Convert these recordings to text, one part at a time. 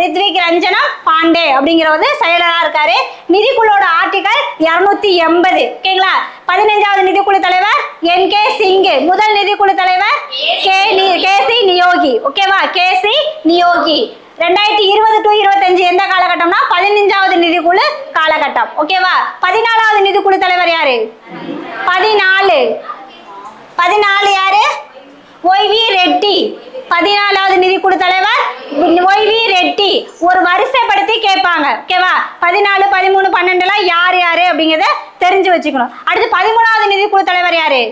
ரித்விக் ரஞ்சனா பாண்டே அப்படிங்கிறவர் செயலராக இருக்காரு. நிதிக்குழுவோட ஆர்டிகல் இரநூத்தி எண்பது. ஓகேங்களா? பதினைஞ்சாவது நிதிக்குழு தலைவர் என் கே சிங் முதல் நிதிக்குழு தலைவர் கே நி- கே சி நியோகி. ஓகேவா? K C Niyogi. ரெண்டாயிரத்தி இருபது டு இருபத்தஞ்சு எந்த காலகட்டம்னா பதினஞ்சாவது நிதிக்குழு காலகட்டம். ஓகேவா? பதினாலாவது நிதிக்குழு தலைவர் யாரு? பதினாலு. பதினாலு யாரு? Y V Reddy. பதினாலாவது நிதிக்குழு தலைவர் ஓய்வி ரெட்டி ஒரு வரிசைப்படுத்தி கேட்பாங்க. ஓகேவா? பதினாலு பதிமூணு பன்னெண்டுலாம் யார் யாரு அப்படிங்கிறத தெரிஞ்சு வச்சுக்கணும். அடுத்து பதிமூணாவது நிதிக்குழு தலைவர் யாரு?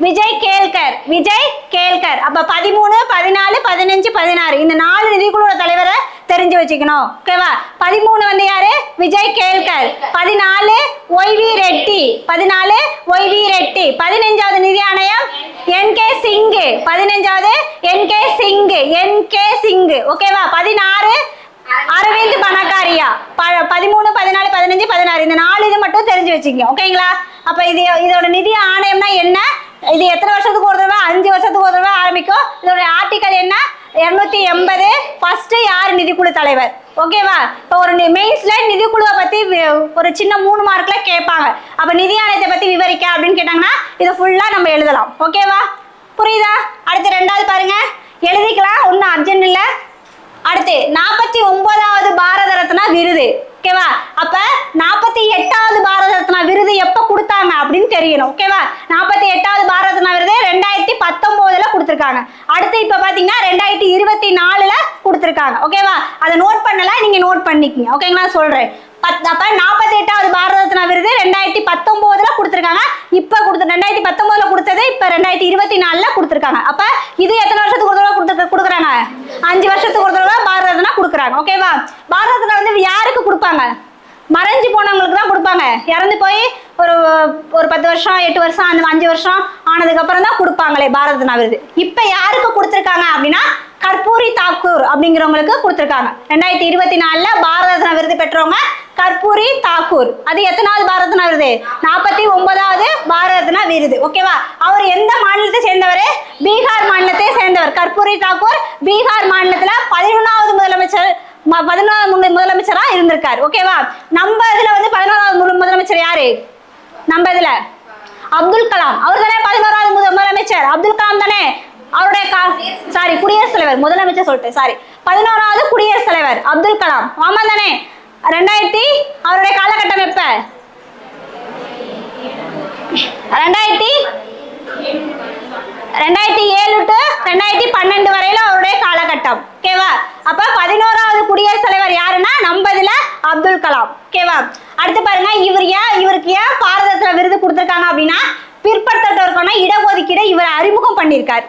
விஜய் கேல்கர் விஜய் கேல்கர். அப்ப பதிமூணு பதினாலு பதினஞ்சு பதினாறு. இந்த நாலு நிதிக்குழுவோட தலைவரை தெரிஞ்சு வச்சுக்கணும். ஓகேவா பதிமூணு வந்து யாரு? விஜய் கேல்கர். பதினாலு ஒய்வி ரெட்டி. பதினாலு ஒய்வி ரெட்டி. பதினஞ்சாவது நிதி ஆணையம்? N K Singh. பதினஞ்சாவது என் கே சிங்கு. என் கே சிங்கு. ஓகேவா பதினாறு அரவிந்த் பணக்காரியா. ப- பதிமூணு பதினாலு பதினஞ்சு பதினாறு. இந்த நாலு இது மட்டும் தெரிஞ்சு வச்சுக்கோங்க. ஓகேங்களா அப்ப இது இதோட நிதி ஆணையம்னா என்ன? இது எத்தனை வருஷத்துக்கு ஒரு தடவை? அஞ்சு வருஷத்துக்கு ஒரு தடவை ஆரம்பிக்கும். இதோட ஆர்டிக்கல் என்ன? இருநூத்தி எண்பது. ஃபர்ஸ்ட் யார் நிதிக்குழு தலைவர்? ஓகேவா இப்போ ஒரு மெயின்ஸ்ல நிதிக்குழுவை பத்தி ஒரு சின்ன மூணு மார்க்ல கேட்பாங்க. அப்ப நிதி ஆணையத்தை பத்தி விவரிக்க அப்படின்னு கேட்டாங்கன்னா இதை ஃபுல்லா நம்ம எழுதலாம். ஓகேவா புரியுதா? அடுத்து ரெண்டாவது பாருங்க. எழுதிக்கலாம். ஒன்றும் அர்ஜென்ட் இல்லை. அடுத்து நாற்பத்தி ஒன்பதாவது பாரத ரத்னா விருது. ஓகேவா அப்ப நாற்பத்தி எட்டாவது பாரத ரத்னா விருது எப்ப கொடுத்தாங்க அப்படின்னு தெரியணும். ஓகேவா நாற்பத்தி எட்டாவது பாரத ரத்னா விருது ரெண்டாயிரத்தி பத்தொன்பதுல கொடுத்துருக்காங்க. அடுத்து இப்ப பாத்தீங்கன்னா ரெண்டாயிரத்தி இருபத்தி நாலுல கொடுத்துருக்காங்க. ஓகேவா அதை நோட் பண்ணல நீங்க நோட் பண்ணிக்கங்க. ஓகேங்களா சொல்றேன். பத் அப்போ நாற்பத்தி எட்டாவது பாரத ரத்னா விருது ரெண்டாயிரத்தி பத்தொன்பதுல கொடுத்துருக்காங்க. இப்ப கொடுத்து ரெண்டாயிரத்தி பத்தொன்பதுல கொடுத்தது இப்ப ரெண்டாயிரத்தி இருபத்தி நாலுல கொடுத்துருக்காங்க. அப்ப இது எத்தனை வருஷத்துக்கு ஒரு தடவை கொடுத்து கொடுக்குறாங்க? அஞ்சு வருஷத்துக்கு ஒரு தடவை பாரத ரத்னா கொடுக்குறாங்க. ஓகேவா பாரத ரத்னா வந்து யாருக்கு கொடுப்பாங்க? மறைஞ்சு போனவங்களுக்கு தான் கொடுப்பாங்க. இறந்து போய் ஒரு ஒரு பத்து வருஷம் எட்டு வருஷம் அந்த அஞ்சு வருஷம் ஆனதுக்கு அப்புறம் தான் கொடுப்பாங்களே பாரத ரத்னா விருது இப்போ யாருக்கு கொடுத்துருக்காங்க அப்படின்னா கற்பூரி தாக்கூர் அப்படிங்கிறவங்களுக்கு கொடுத்துருக்காங்க. ரெண்டாயிரத்தி இருபத்தி நாலுல பாரத ரத்னா விருது பெற்றவங்க கற்பூரி தாக்கூர். அது எத்தனாவது பாரத ரத்னா விருது நாற்பத்தி ஒன்பதாவது பாரத ரத்னா விருது ஓகேவா? அவர் எந்த மாநிலத்தை சேர்ந்தவர்? பீகார் மாநிலத்தை சேர்ந்தவர். கற்பூரி தாக்கூர் பீகார் மாநிலத்துல பதினொன்றாவது முதலமைச்சர் பதினோராவது முதலமைச்சரா இருந்திருக்காரு. ஓகேவா நம்ம இதுல வந்து பதினோராவது முதலமைச்சர் யாரு? நம்ம இதுல? அப்துல் கலாம். அவர் தானே பதினோராவது முதலமைச்சர்? அப்துல் கலாம் தானே? அவருடைய கா சாரி குடியரசுத் தலைவர். முதலமைச்சர் சொல்லிட்டு சாரி பதினோராவது குடியரசுத் தலைவர் அப்துல் கலாம். ஆமா தானே? ரெண்டாயிரத்தி அவருடைய காலகட்டம் எப்ப? ரெண்டாயிரத்தி ரெண்டாயிரத்தி ஏழு டு ரெண்டாயிரத்தி பன்னெண்டு வரையில அவருடைய காலகட்டம். ஓகேவா அப்ப பதினோராவது குடியரசுத் தலைவர் யாருன்னா நம்ம இதுல அப்துல் கலாம். ஓகேவா அடுத்து பாருங்க இவர் ஏன் இவருக்கு ஏன் பாரதத்துல விருது கொடுத்துருக்காங்க அப்படின்னா பிற்படுத்தப்பட்டவருக்கான இடஒதுக்கீடை இவர் அறிமுகம் பண்ணியிருக்காரு.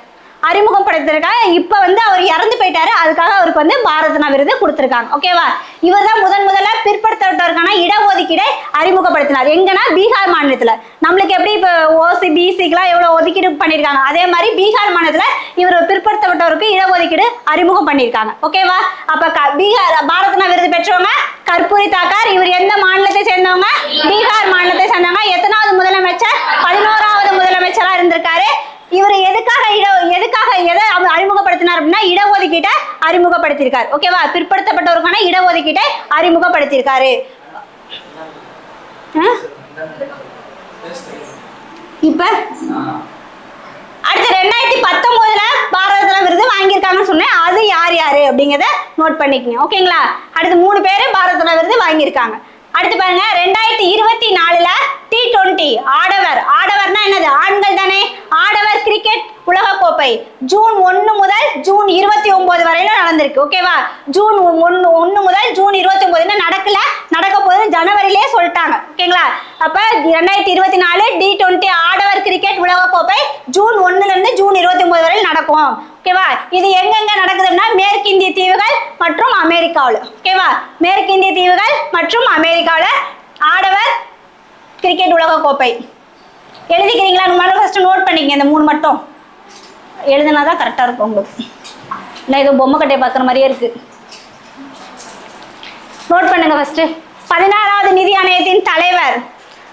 அறிமுகப்படுத்திருக்காங்க இப்போ வந்து அவர் இறந்து போயிட்டாரு. அதுக்காக அவருக்கு வந்து பாரத்னா விருது கொடுத்துருக்காங்க. ஓகேவா இவர் தான் முதன் முதல்ல பிற்படுத்தப்பட்டவருக்கான இடஒதுக்கீடை அறிமுகப்படுத்தினார். எங்கன்னா பீகார் மாநிலத்தில். நம்மளுக்கு எப்படி இப்போ ஓசி பிசிக்கெலாம் எவ்வளோ ஒதுக்கீடு பண்ணியிருக்காங்க? அதே மாதிரி பீகார் மாநிலத்தில் இவர் பிற்படுத்தப்பட்டவருக்கு இடஒதுக்கீடு அறிமுகம் பண்ணியிருக்காங்க. ஓகேவா அப்போ க பீகார் பாரத்னா விருது பெற்றவங்க கற்பூரி தாக்கார் இவர் எந்த மாநிலத்தை சேர்ந்தவங்க? பீகார் மாநிலத்தை சேர்ந்தவங்க. எத்தனாவது முதலமைச்சர்? பதினோராவது முதலமைச்சராக இருந்திருக்காரு. இவர் எதுக்காக இட எதுக்காக எதை அவர் அறிமுகப்படுத்தினார் அப்படின்னா இடஒதுக்கீட்டை அறிமுகப்படுத்தியிருக்கார். ஓகேவா பிற்படுத்தப்பட்டவருக்கான இடஒதுக்கீட்டை அறிமுகப்படுத்தியிருக்காரு. ஆ? இப்ப அடுத்து ரெண்டாயிரத்தி பத்தொன்பதுல பாரத விருது வாங்கியிருக்காங்கன்னு சொன்னேன். அது யார் யாரு அப்படிங்கிறத நோட் பண்ணிக்கங்க. ஓகேங்களா அடுத்து மூணு பேர் பாரத விருது வாங்கியிருக்காங்க. அடுத்து பாருங்க ரெண்டாயிரத்தி இருபத்தி நாலுல டி டுவெண்ட்டி ஆடவர். ஆடவர்னா என்னது? ஆண்கள் தானே? கிரிக்கெட் உலகக்கோப்பை. ஜூன் ஒன்று முதல் ஜூன் இருபத்தி ஒன்பது வரையில நடந்திருக்கு. ஓகேவா ஜூன் ஒன்று ஒன்று முதல் ஜூன் இருபத்தி ஒன்பது. இன்னும் நடக்கல? நடக்க போகுது ஜனவரிலே சொல்லிட்டாங்க. ஓகேங்களா அப்ப ரெண்டாயிரத்தி இருபத்தி நாலு டி டுவெண்ட்டி ஆடவர் கிரிக்கெட் உலகக்கோப்பை ஜூன் ஒன்னுல இருந்து ஜூன் இருபத்தி ஒன்பது வரையில் நடக்கும். ஓகேவா இது எங்கெங்க நடக்குதுன்னா மேற்கிந்திய தீவுகள் மற்றும் அமெரிக்காவில். ஓகேவா மேற்கிந்திய தீவுகள் மற்றும் அமெரிக்காவில் ஆடவர் கிரிக்கெட் உலகக்கோப்பை. எழுதிக்கிறீங்களா? முதல்ல ஃபஸ்ட்டு நோட் பண்ணிக்கங்க இந்த மூணு மட்டும். எழுதுனா தான் கரெக்டாக இருக்கும் உங்களுக்கு. இல்லை ஏதோ பொம்மை கட்டையை பார்க்குற மாதிரியே இருக்குது நோட் பண்ணுங்க ஃபஸ்ட்டு பதினாறாவது நிதி ஆணையத்தின் தலைவர்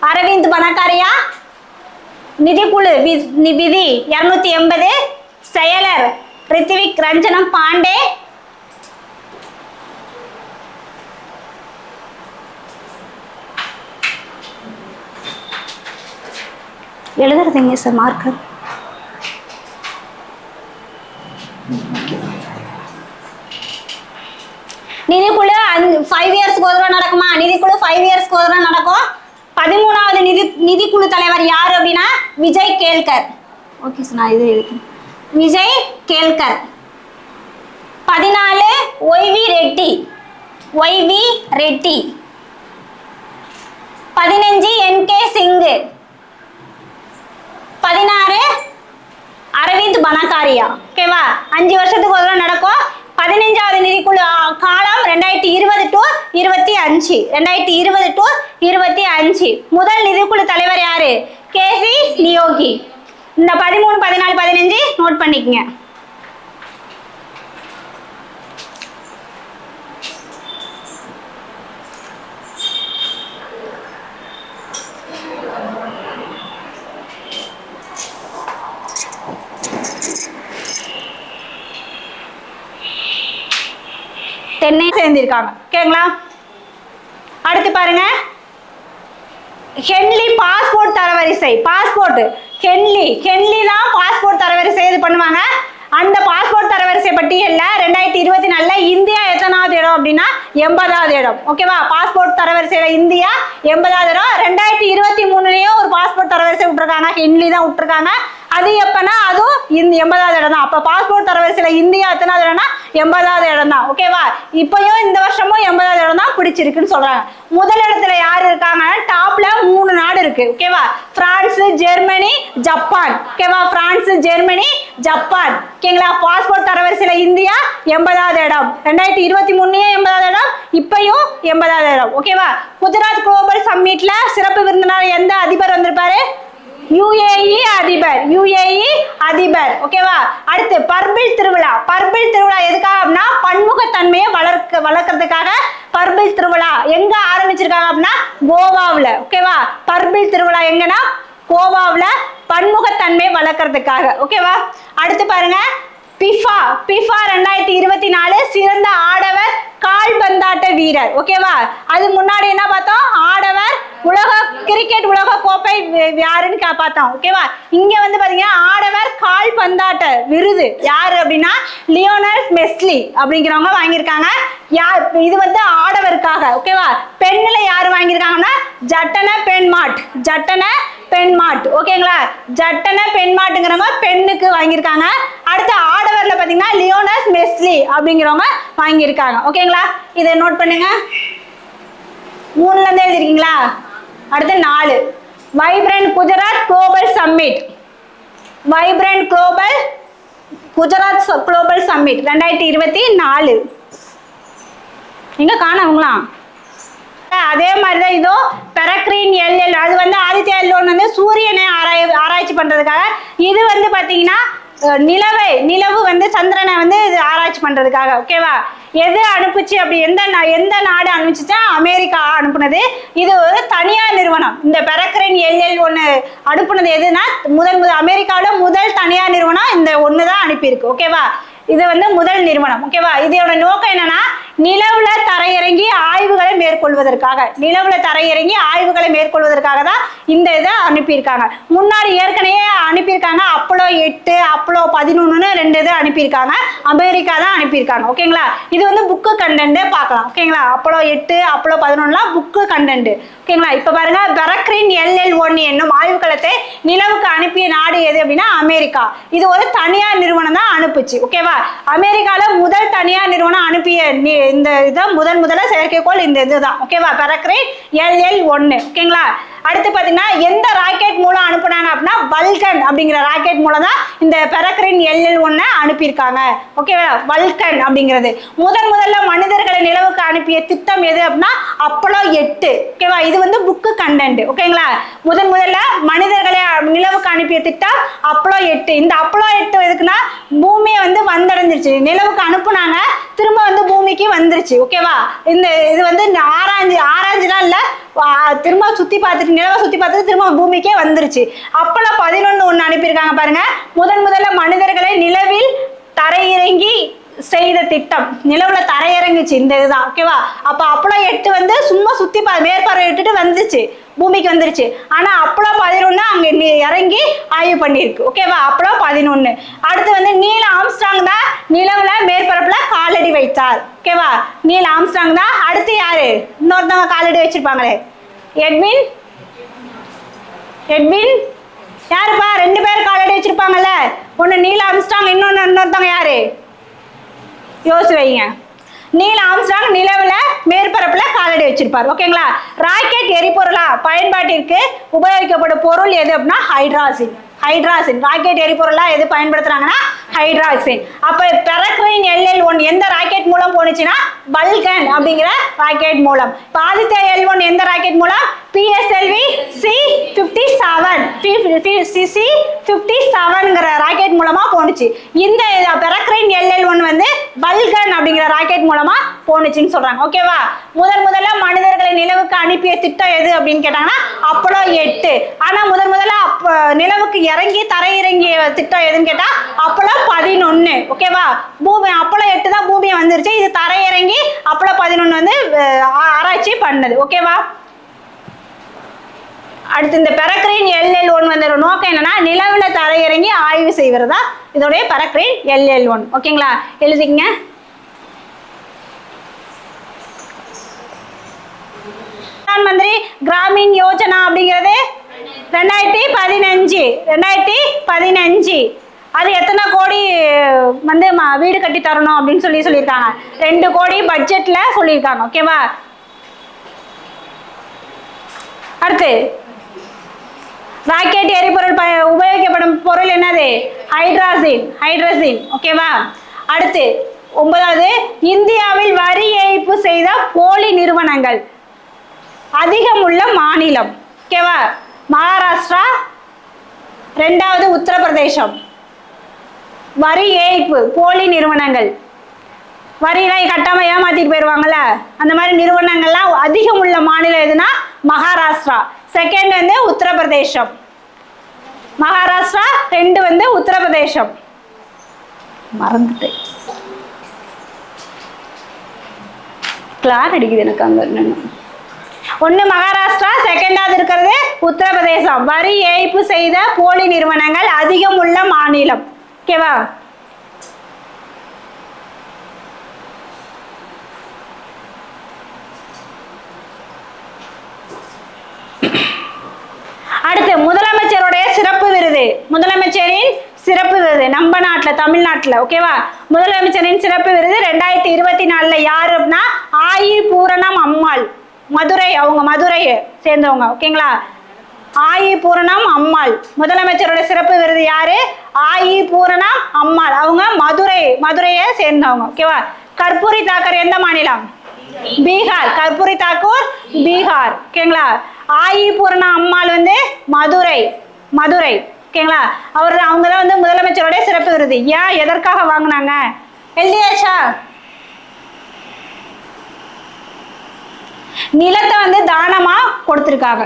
அரவிந்த் பணக்காரியா? நிதிக்குழு வி- நி- விதி இரநூத்தி எண்பது செயலர் ரித்விக் ரஞ்சனம் பாண்டே? எழுதுறது சார் மார்க்கர் நிதிக்குழு அஞ்சு ஃபைவ் இயர்ஸ்க்கு ஒரு தடவை நடக்குமா? நிதிக்குழு ஃபைவ் இயர்ஸ்க்கு ஒரு தடவை நடக்கும். பதிமூணாவது நிதி நிதிக்குழு தலைவர் யார் அப்படின்னா விஜய் கேல்கர். ஓகே சார் நான் இது எழுதிக்கிறேன். விஜய் கேல்கர். பதினாலு ஒய்வி ரெட்டி. ஒய்வி ரெட்டி. பதினஞ்சு என் கே சிங்கு. பதினாறு அரவிந்த் பனகாரியா ஓகேவா? அஞ்சு வருஷத்துக்கு ஒரு தடவை நடக்கும். பதினஞ்சாவது நிதிக்குழு காலம் ரெண்டாயிரத்தி இருபது டு இருபத்தி அஞ்சு. ரெண்டாயிரத்தி இருபது டு இருபத்தி அஞ்சு. முதல் நிதிக்குழு தலைவர் யாரு? கேசி நியோகி. இந்த பதிமூணு பதினாலு பதினஞ்சு நோட் பண்ணிக்கங்க. தென்னை சேர்ந்திருக்காங்க. ஓகேங்களா அடுத்து பாருங்க. ஹென்லி பாஸ்போர்ட் தரவரிசை. பாஸ்போர்ட். ஹென்லி. ஹென்லி தான் பாஸ்போர்ட் தரவரிசை. இது பண்ணுவாங்க? அந்த பாஸ்போர்ட் தரவரிசை பட்டியலில் ரெண்டாயிரத்தி இருபத்தி நாலில் இந்தியா எத்தனாவது இடம் அப்படின்னா எண்பதாவது இடம். ஓகேவா பாஸ்போர்ட் தரவரிசையில் இந்தியா எண்பதாவது இடம். ரெண்டாயிரத்தி இருபத்தி மூணுலேயும் ஒரு பாஸ்போர்ட் தரவரிசை விட்டுருக்காங்க. ஹென்லி தான் விட்டுருக்காங்க. அது எப்பனா அதுவும் இந்த எண்பதாவது இடம் தான் அப்போ பாஸ்போர்ட் தரவரிசையில இந்தியா எத்தனாவது இடம்னா எண்பதாவது இடம் தான் ஓகேவா இப்பயும் இந்த வருஷமும் எண்பதாவது இடம் தான் பிடிச்சிருக்குன்னு சொல்றாங்க. முதல் இடத்துல யார் இருக்காங்க டாப்ல மூணு நாடு இருக்கு. ஓகேவா பிரான்ஸ் ஜெர்மனி ஜப்பான் ஓகேவா பிரான்ஸ் ஜெர்மனி ஜப்பான் ஓகேங்களா பாஸ்போர்ட் தரவரிசையில இந்தியா எண்பதாவது இடம். ரெண்டாயிரத்தி இருபத்தி மூணுலயும் எண்பதாவது இடம் இப்பயும் எண்பதாவது இடம். ஓகேவா குஜராத் குளோபல் சம்மிட்ல சிறப்பு விருந்தினர் எந்த அதிபர் வந்திருப்பாரு? யுஏஇ அதிபர் யுஏஇ அதிபர். ஓகேவா அடுத்து பர்பிள் திருவிழா. பர்பிள் திருவிழா எதுக்காக அப்படின்னா பன்முகத்தன்மையை வளர்க்க வளர்க்கறதுக்காக பர்பிள் திருவிழா. எங்க ஆரம்பிச்சிருக்காங்க அப்படின்னா கோவாவில். ஓகேவா பர்பிள் திருவிழா எங்கன்னா கோவாவில் பன்முகத்தன்மையை வளர்க்கறதுக்காக. ஓகேவா அடுத்து பாருங்க பிஃபா பிஃபா ரெண்டாயிரத்தி இருபத்தி நாலு சிறந்த ஆடவர் கால்பந்தாட்ட வீரர் ஓகேவா? அது முன்னாடி என்ன பார்த்தோம்? ஆடவர் உலக கிரிக்கெட் உலக கோப்பை யாருன்னு கா- பார்த்தோம் ஓகேவா? இங்க வந்து பாத்தீங்கன்னா ஆடவர் கால்பந்தாட்ட விருது யாரு அப்படின்னா லியோனல் மெஸ்லி அப்படிங்கிறவங்க வாங்கியிருக்காங்க. யார் இது வந்து ஆடவருக்காக ஓகேவா? பெண்ணுல யார் வாங்கியிருக்காங்கன்னா ஜட்டன பெண்மாட் ஜட்டன பெண்மாட். ஓகேங்களா? ஜட்டன பெண்மாட்டுங்கிறவங்க பெண்ணுக்கு வாங்கியிருக்காங்க. அடுத்து ஆடவர்ல பாத்தீங்கன்னா லியோனஸ் மெஸ்லி அப்படிங்கிறவங்க வாங்கியிருக்காங்க. ஓகேங்களா? இதை நோட் பண்ணுங்க. மூணுல இருந்து எழுதிருக்கீங்களா அடுத்து நாலு. Vibrant Gujarat global summit vibrant global Gujarat global summit ரெண்டாயிரத்தி இருபத்தி நாலு. எங்க காணவங்களா? அதே மாதிரி தான் இதோ பெரக்ரீன் எல்எல் அது வந்து ஆதித்யா எல்லோன் வந்து சூரியனை ஆராய் ஆராய்ச்சி பண்றதுக்காக இது வந்து பார்த்தீங்கன்னா நிலவை நிலவு வந்து சந்திரனை வந்து இது ஆராய்ச்சி பண்ணுறதுக்காக ஓகேவா எது அனுப்புச்சு அப்படி எந்த நா- எந்த நாடு அனுப்பிச்சுச்சா? அமெரிக்கா அனுப்புனது. இது ஒரு தனியார் நிறுவனம். இந்த பெரக்ரைன் எல்எல் ஒன்று அனுப்புனது எதுனா முதல் முதல் அமெரிக்காவில் முதல் தனியார் நிறுவனம் இந்த ஒன்று தான் அனுப்பியிருக்கு ஓகேவா இது வந்து முதல் நிறுவனம். ஓகேவா இதோட நோக்கம் என்னன்னா நிலவுல தரையிறங்கி ஆய்வுகளை மேற்கொள்வதற்காக நிலவுல தரையிறங்கி ஆய்வுகளை மேற்கொள்வதற்காக தான் இந்த இதை அனுப்பியிருக்காங்க. முன்னாடி ஏற்கனவே அனுப்பியிருக்காங்க அப்போலோ எட்டு அப்போலோ பதினொன்றுன்னு ரெண்டு இது அனுப்பியிருக்காங்க. அமெரிக்கா தான் அனுப்பியிருக்காங்க. ஓகேங்களா? இது வந்து புக்கு கண்டென்ட்டே பார்க்கலாம். ஓகேங்களா? அப்போலோ எட்டு அப்போலோ பதினொன்றுலாம் புக்கு கண்டென்ட் ஓகேங்களா? இப்போ பாருங்க பெரக்ரின் எல்எல் ஒன் என்னும் ஆய்வுக்களத்தை நிலவுக்கு அனுப்பிய நாடு எது அப்படின்னா அமெரிக்கா. இது ஒரு தனியார் நிறுவனம் தான் அனுப்புச்சு. ஓகேவா? அமெரிக்காவில் முதல் தனியார் நிறுவனம் அனுப்பிய நி- இந்த இதை முதன் முதல்ல செயற்கைக்கோள் இந்த இதுதான். ஓகேவா பறக்கிறேன். எல்எல் ஒன்று ஓகேங்களா அடுத்து பார்த்தீங்கன்னா எந்த ராக்கெட் மூலம் அனுப்புனாங்க அப்படின்னா வல்கன் அப்படிங்கிற ராக்கெட் மூலம் தான் இந்த பெரக்ரின் எல்எல் ஒன்னை அனுப்பியிருக்காங்க. ஓகேவா வல்கன் அப்படிங்கிறது. முதன் முதல்ல மனிதர்களை நிலவுக்கு அனுப்பிய திட்டம் எது அப்படின்னா அப்போலோ எட்டு. ஓகேவா இது வந்து புக்கு கண்டென்ட் ஓகேங்களா முதன் முதல்ல மனிதர்களை நிலவுக்கு அனுப்பிய திட்டம் அப்போலோ எட்டு. இந்த அப்போலோ எட்டு எதுக்குன்னா பூமியை வந்து வந்தடைஞ்சிருச்சு. நிலவுக்கு அனுப்புனாங்க திரும்ப வந்து பூமிக்கு வந்துருச்சு. ஓகேவா இந்த இது வந்து இந்த ஆராய்ஞ்சு ஆராய்ஞ்சுலாம் இல்லை திரும்ப சுத்தி பார்த்துட்டு நிலவை சுத்தி பார்த்துட்டு திரும்ப பூமிக்கே வந்துருச்சு. அப்போல்லாம் பதினொன்று ஒன்று அனுப்பியிருக்காங்க பாருங்க. முதன் முதல்ல மனிதர்களை நிலவில் தரையிறங்கி செய்த திட்டம். நிலவுல தரையிறங்குச்சு. இந்த இதுதான். ஓகேவா அப்ப அப்போலோ எட்டு வந்து சும்மா சுத்தி பா மேற்பார்வை விட்டுட்டு வந்துச்சு. பூமிக்கு வந்துருச்சு. ஆனா அப்பளோ பதினொன்னு அங்க இறங்கி ஆய்வு பண்ணியிருக்கு. ஓகேவா அப்பளோ பதினொன்னு. அடுத்து வந்து நீல ஆம்ஸ்ட்ராங் தான் நிலவுல மேற்பரப்புல காலடி வைத்தார். ஓகேவா நீல ஆம்ஸ்ட்ராங் தான். அடுத்து யாரு? இன்னொருத்தவங்க காலடி வச்சிருப்பாங்களே. எட்வின்? எட்வின்? யாருப்பா? ரெண்டு பேர் காலடி வச்சிருப்பாங்கல்ல. ஒன்னு நீல ஆம்ஸ்ட்ராங் இன்னொன்னு இன்னொருத்தவங்க யாரு? யோசிச்சு வைங்க. நீல் ஆம்ஸ்டாங் நிலவுல மேற்பரப்புல காலடி வச்சிருப்பார். ஓகேங்களா? ராக்கெட் எரிபொருளா பயன்பாட்டிற்கு உபயோகிக்கப்படும் பொருள் எது அப்படின்னா ஹைட்ராசின். ஹைட்ராசின். ராக்கெட் எரிபொருளா எது பயன்படுத்துறாங்கன்னா ஹைட்ராசின். அப்ப பெரக்ரைன் எல்எல் ஒன் எந்த ராக்கெட் மூலம் பல்கன் அப்படிங்கிற ராக்கெட் மூலம். இப்ப ஆதித்யா எல் ஒன் எந்த ராக்கெட் மூலம்? PSLV C fifty seven C fifty செவன்ங்கிற rocket மூலமா போனுச்சு இந்த பெரக்ரைன் எல்எல் ஒன் வந்து பல்கன் அப்படிங்கிற ராக்கெட் மூலமா போனுச்சுன்னு சொல்றாங்க. ஓகேவா முதன் முதல்ல மனிதர்களை நிலவுக்கு அனுப்பிய திட்டம் எது அப்படின்னு கேட்டாங்கன்னா அப்போலோ எட்டு. ஆனா முதன் முதல்ல அப்ப நிலவுக்கு இறங்கி தரையிறங்கிய திட்டம் எதுன்னு கேட்டா அப்போலோ பதினொன்னு. ஓகேவா பூமி அப்போலோ எட்டு தான் பூமியை வந்துருச்சு. இது தரையிறங்கி அப்புறம் பதினொன்று வந்து ஆராய்ச்சி பண்ணது. ஓகேவா அடுத்து இந்த பெரக்ரீன் எல்எல் ஒன் வந்து நோக்கம் என்னன்னா நிலவுல தரையிறங்கி ஆய்வு செய்வதா இதோடைய பெரக்ரீன் எல்எல் ஒன். ஓகேங்களா எழுதிங்க பிரதான் மந்திரி கிராமின் யோஜனா அப்படிங்கிறது ரெண்டாயிரத்தி பதினஞ்சு ரெண்டாயிரத்தி பதினஞ்சு. அது எத்தனை கோடி வந்து வீடு கட்டி தரணும் அப்படின்னு சொல்லி சொல்லியிருக்காங்க. ரெண்டு கோடி பட்ஜெட்ல சொல்லியிருக்காங்க ஓகேவா அடுத்து. ராக்கெட் எரிபொருள் ப உபயோகிக்கப்படும் பொருள் என்னது? ஹைட்ராசின் ஹைட்ரசின் ஓகேவா அடுத்து ஒன்பதாவது இந்தியாவில் வரி ஏய்ப்பு செய்த போலி நிறுவனங்கள். அதிகம் உள்ள மாநிலம் ஓகேவா மகாராஷ்டிரா. ரெண்டாவது உத்தரப்பிரதேசம். வரி ஏய்ப்பு போலி நிறுவனங்கள். வரியெல்லாம் கட்டாம ஏமாத்திட்டு போயிடுவாங்கல்ல அந்த மாதிரி நிறுவனங்கள்லாம் அதிகம் உள்ள மாநிலம் எதுனா மகாராஷ்டிரா. செகண்ட் வந்து உத்தரப்பிரதேசம். மகாராஷ்டிரா ரெண்டு வந்து உத்தரப்பிரதேசம். மறந்துட்டேன். கிளார் அடிக்குது எனக்கு அங்க நின்னு. ஒண்ணு மகாராஷ்டிரா செகண்டாவது இருக்கிறது உத்தரப்பிரதேசம். வரி ஏய்ப்பு செய்த போலி நிறுவனங்கள் அதிகம் உள்ள மாநிலம். ஓகேவா அடுத்து முதலமைச்சருடைய சிறப்பு விருது. முதலமைச்சரின் சிறப்பு விருது. நம்ம நாட்டில் தமிழ்நாட்டில் ஓகேவா முதலமைச்சரின் சிறப்பு விருது ரெண்டாயிரத்தி இருபத்தி நாலில் யார் அப்படின்னா ஆயி பூரணம் அம்மாள். மதுரை அவங்க மதுரையை சேர்ந்தவங்க ஓகேங்களா ஆயி பூரணம் அம்மாள். முதலமைச்சரோட சிறப்பு விருது யாரு? அம்மாள். அவங்க மதுரை மதுரையை சேர்ந்தவங்க. ஓகேவா கற்பூரி தாக்கர் எந்த மாநிலம்? பீகார். கற்பூரி தாக்கூர் பீகார். ஓகேங்களா ஆயி பூரண அம்மாள் வந்து மதுரை. மதுரை. ஓகேங்களா அவர் அவங்க தான் வந்து முதலமைச்சரோட சிறப்பு விருது. ஏன் எதற்காக வாங்கினாங்க? எழுதியாச்சா நிலத்தை வந்து தானமா கொடுத்துருக்காங்க.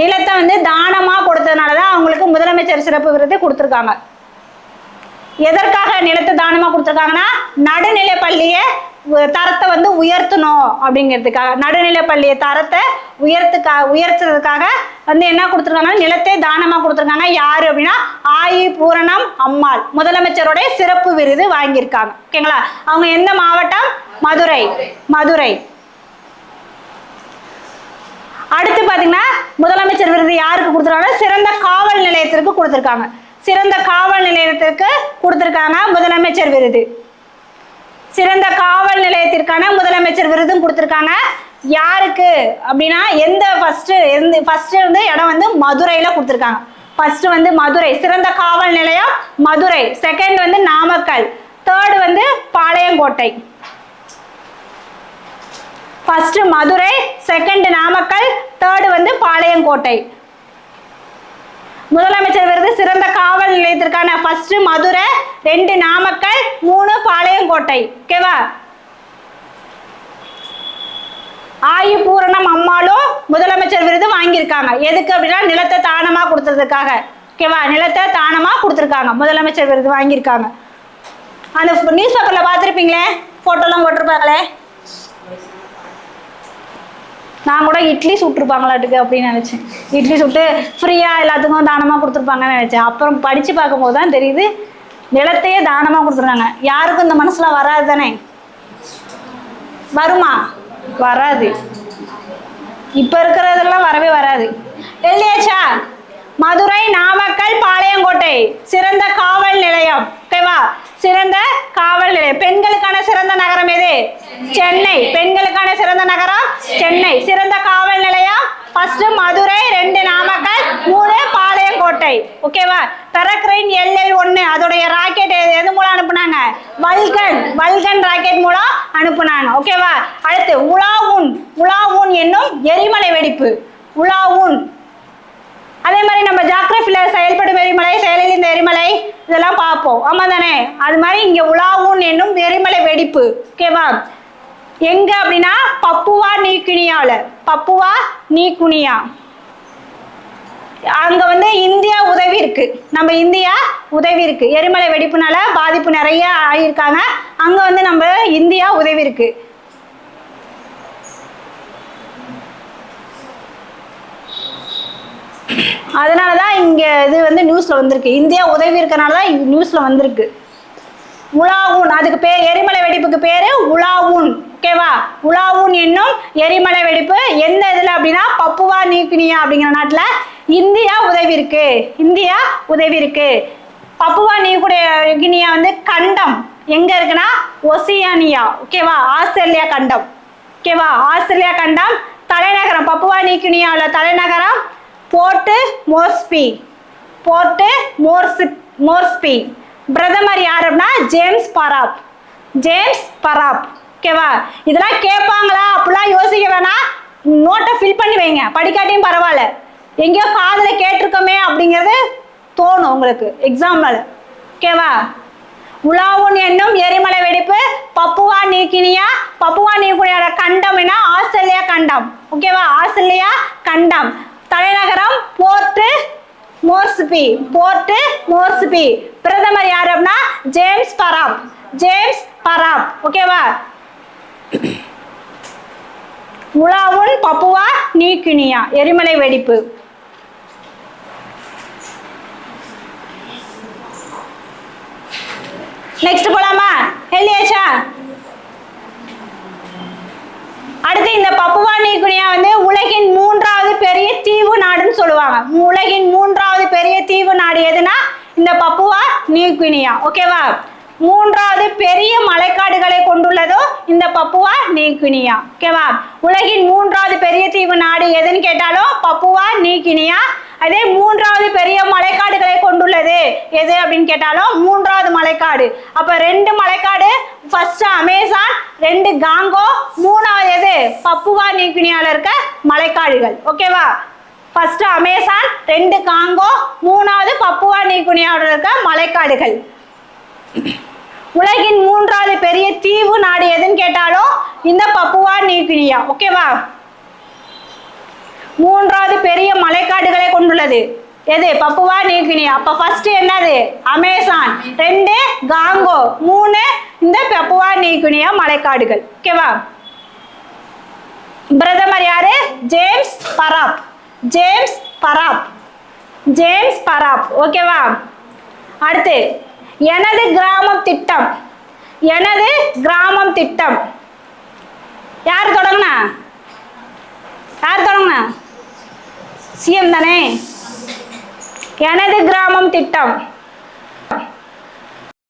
நிலத்தை வந்து தானமா கொடுத்ததுனால தான் அவங்களுக்கு முதலமைச்சர் சிறப்பு விருது கொடுத்துருக்காங்க. எதற்காக நிலத்தை தானமா கொடுத்துருக்காங்கன்னா நடுநிலை பள்ளியை தரத்தை வந்து உயர்த்தணும் அப்படிங்கிறதுக்காக. நடுநிலை பள்ளியை தரத்தை உயர்த்துக்கா உயர்த்துறதுக்காக வந்து என்ன கொடுத்துருக்காங்கன்னா நிலத்தை தானமா கொடுத்துருக்காங்க. யாரு அப்படின்னா ஆயி பூரணம் அம்மாள். முதலமைச்சருடைய சிறப்பு விருது வாங்கியிருக்காங்க. ஓகேங்களா? அவங்க எந்த மாவட்டம்? மதுரை. மதுரை. அடுத்து பாத்தீங்கன்னா முதலமைச்சர் விருது யாருக்கு கொடுத்துருக்காங்க சிறந்த காவல் நிலையத்திற்கு கொடுத்துருக்காங்க. சிறந்த காவல் நிலையத்திற்கு கொடுத்துருக்காங்க முதலமைச்சர் விருது. சிறந்த காவல் நிலையத்திற்கான முதலமைச்சர் விருதும் கொடுத்துருக்காங்க. யாருக்கு? அப்படின்னா எந்த ஃபர்ஸ்ட் எந்த ஃபர்ஸ்ட் வந்து இடம் வந்து மதுரையில கொடுத்துருக்காங்க. ஃபர்ஸ்ட் வந்து மதுரை சிறந்த காவல் நிலையம் மதுரை. செகண்ட் வந்து நாமக்கல். தேர்டு வந்து Palayamkottai. First Madurai second Namakkal third வந்து பாளையங்கோட்டை. முதலமைச்சர் விருது சிறந்த காவல் நிலையத்திற்கான ஃபர்ஸ்ட் மதுரை ரெண்டு நாமக்கல் மூணு பாளையங்கோட்டை. ஓகேவா? ஆயு பூரணம் அம்மாளும் முதலமைச்சர் விருது வாங்கியிருக்காங்க. எதுக்கு அப்படின்னா நிலத்தை தானமா கொடுத்ததுக்காக. ஓகேவா? நிலத்தை தானமா கொடுத்துருக்காங்க. முதலமைச்சர் விருது வாங்கியிருக்காங்க. அந்த நியூஸ் பேப்பர்ல பார்த்துருப்பீங்களே? போட்டோலாம் போட்டிருப்பாங்களே? நான் கூட இட்லி சுட்டுருப்பாங்களாட்டுக்கு அப்படின்னு நினச்சேன். இட்லி சுட்டு ஃப்ரீயாக எல்லாத்துக்கும் தானமாக கொடுத்துருப்பாங்கன்னு நினச்சேன். அப்புறம் படித்து பார்க்கும்போது தான் தெரியுது நிலத்தையே தானமாக கொடுத்துருக்காங்க. யாருக்கும் இந்த மனசில் வராது தானே? வருமா? வராது. இப்போ இருக்கிறதெல்லாம் வரவே வராது. எழுதியாச்சா மதுரை நாமக்கல் பாளையங்கோட்டை. சிறந்த காவல் நிலையம். ஓகேவா சிறந்த காவல் நிலையம். பெண்களுக்கான சிறந்த நகரம் எது? சென்னை. பெண்களுக்கான சிறந்த நகரம்? சென்னை. சிறந்த காவல் நிலையம்? ஃபர்ஸ்ட் மதுரை ரெண்டு நாமக்கல் மூணு பாளையங்கோட்டை. ஓகேவா பெரக்ரைன் எல்எல் ஒன்று அதோடைய ராக்கெட் எது? மூலம் அனுப்புனாங்க? வல்கன். வல்கன் ராக்கெட் மூலம் அனுப்புனாங்க. ஓகேவா அடுத்து உலாவுன். உலாவுன் என்னும் எரிமலை வெடிப்பு. உலாவுன். அதே மாதிரி நம்ம ஜாக்ரஃபியில் செயல்படும் எரிமலை செயலில் இந்த எரிமலை இதெல்லாம் பார்ப்போம். ஆமா தானே அது மாதிரி இங்கே உலாவும் என்னும் எரிமலை வெடிப்பு. ஓகேவா எங்க அப்படின்னா பப்புவா நீக்குனியாவில் பப்புவா நீக்குனியா அங்க வந்து இந்தியா உதவி இருக்கு. நம்ம இந்தியா உதவி இருக்கு. எரிமலை வெடிப்புனால பாதிப்பு நிறைய ஆகியிருக்காங்க அங்க வந்து நம்ம இந்தியா உதவி இருக்கு. அதனால தான் இங்கே இது வந்து நியூஸில் வந்திருக்கு. இந்தியா உதவி இருக்கனால தான் நியூஸில் வந்திருக்கு. உலாவுன் அதுக்கு பேர் எரிமலை வெடிப்புக்கு பேர் உலாவுன். ஓகேவா உலாவுன் என்னும் எரிமலை வெடிப்பு எந்த இதில் அப்படின்னா பப்புவா நியூக்கினியா அப்படிங்கிற நாட்டில் இந்தியா உதவி இருக்கு. இந்தியா உதவி இருக்கு. பப்புவா நியூகினியா வந்து கண்டம். எங்கே இருக்குன்னா ஒசியானியா. ஓகேவா ஆஸ்திரேலியா கண்டம். ஓகேவா ஆஸ்திரேலியா கண்டம். தலைநகரம் பப்புவா நியூக்கினியாவில் தலைநகரம் போட்டு மோர்ஸ்பி. போட்டு மோர்ஸ் மோர்ஸ்பி. பிரதமர் யார் அப்படின்னா ஜேம்ஸ் பராப். ஜேம்ஸ் பராப். ஓகேவா? இதெல்லாம் கேட்பாங்களா? அப்படிலாம் யோசிக்க வேணாம் நோட்டை ஃபில் பண்ணி வைங்க. படிக்காட்டியும் பரவாயில்ல. எங்கேயோ காதில் கேட்டிருக்கோமே அப்படிங்கிறது தோணும் உங்களுக்கு. எக்ஸாம்பிள் ஓகேவா? உலாவுன் என்னும் எரிமலை வெடிப்பு பப்புவா நீக்கினியா? பப்புவா நீக்கினியோட கண்டம் என்ன? ஆஸ்திரேலியா கண்டம். ஓகேவா? ஆஸ்திரேலியா கண்டம். தலைநகரம் போர்ட்டு மோர்ஸ்பி போர்ட்டு மோர்ஸ்பி பிரதமர் யார் அப்படின்னா ஜேம்ஸ் பராப். ஜேம்ஸ் பராப். ஓகேவா உலாவுன் பப்புவா நியூகினியா எரிமலை வெடிப்பு. நெக்ஸ்ட் போலாமா? ஹெல்லியாச்சா அடுத்து இந்த பப்புவா நியூகினியா வந்து உலகின் மூன்றாவது பெரிய தீவு நாடுன்னு சொல்லுவாங்க. உலகின் மூன்றாவது பெரிய தீவு நாடு எதுனா இந்த பப்புவா நியூகினியா ஓகேவா மூன்றாவது பெரிய மலைக்காடுகளை கொண்டுள்ளதோ இந்த பப்புவா நியூகினியா ஓகேவா உலகின் மூன்றாவது பெரிய தீவு நாடு எதுன்னு கேட்டாலும் பப்புவா நியூகினியா அதே மூன்றாவது பெரிய மலைக்காடுகளை கொண்டுள்ளது. எது அப்படின்னு கேட்டாலும் மூன்றாவது மலைக்காடு. அப்ப ரெண்டு மலைக்காடு ஃபர்ஸ்ட் அமேசான் ரெண்டு காங்கோ மூணாவது எது? பப்புவா நியூகினியால இருக்க மலைக்காடுகள். ஓகேவா ஃபர்ஸ்ட் அமேசான் ரெண்டு காங்கோ மூணாவது பப்புவா நியூகினியாவில் இருக்க மலைக்காடுகள். உலகின் மூன்றாவது பெரிய தீவு நாடு எதுன்னு கேட்டாலும் இந்த பப்புவா நியூகினியா ஓகேவா மூன்றாவது பெரிய மலைக்காடு என்னது? எது பப்புவா நியூகினியா அப்ப ஃபர்ஸ்ட் என்னது? அமேசான் ரெண்டு காங்கோ மூணு இந்த பப்புவா நியூகினியா மலைக்காடுகள். ஓகேவா பிரதமர் யாரு? James Marape. James Marape. James Marape. ஓகேவா அடுத்து எனது கிராமம் திட்டம். எனது கிராமம் திட்டம். யார் தொடங்கினா? யார் தொடங்கினா? சிஎம் தானே? எனது கிராமம் திட்டம்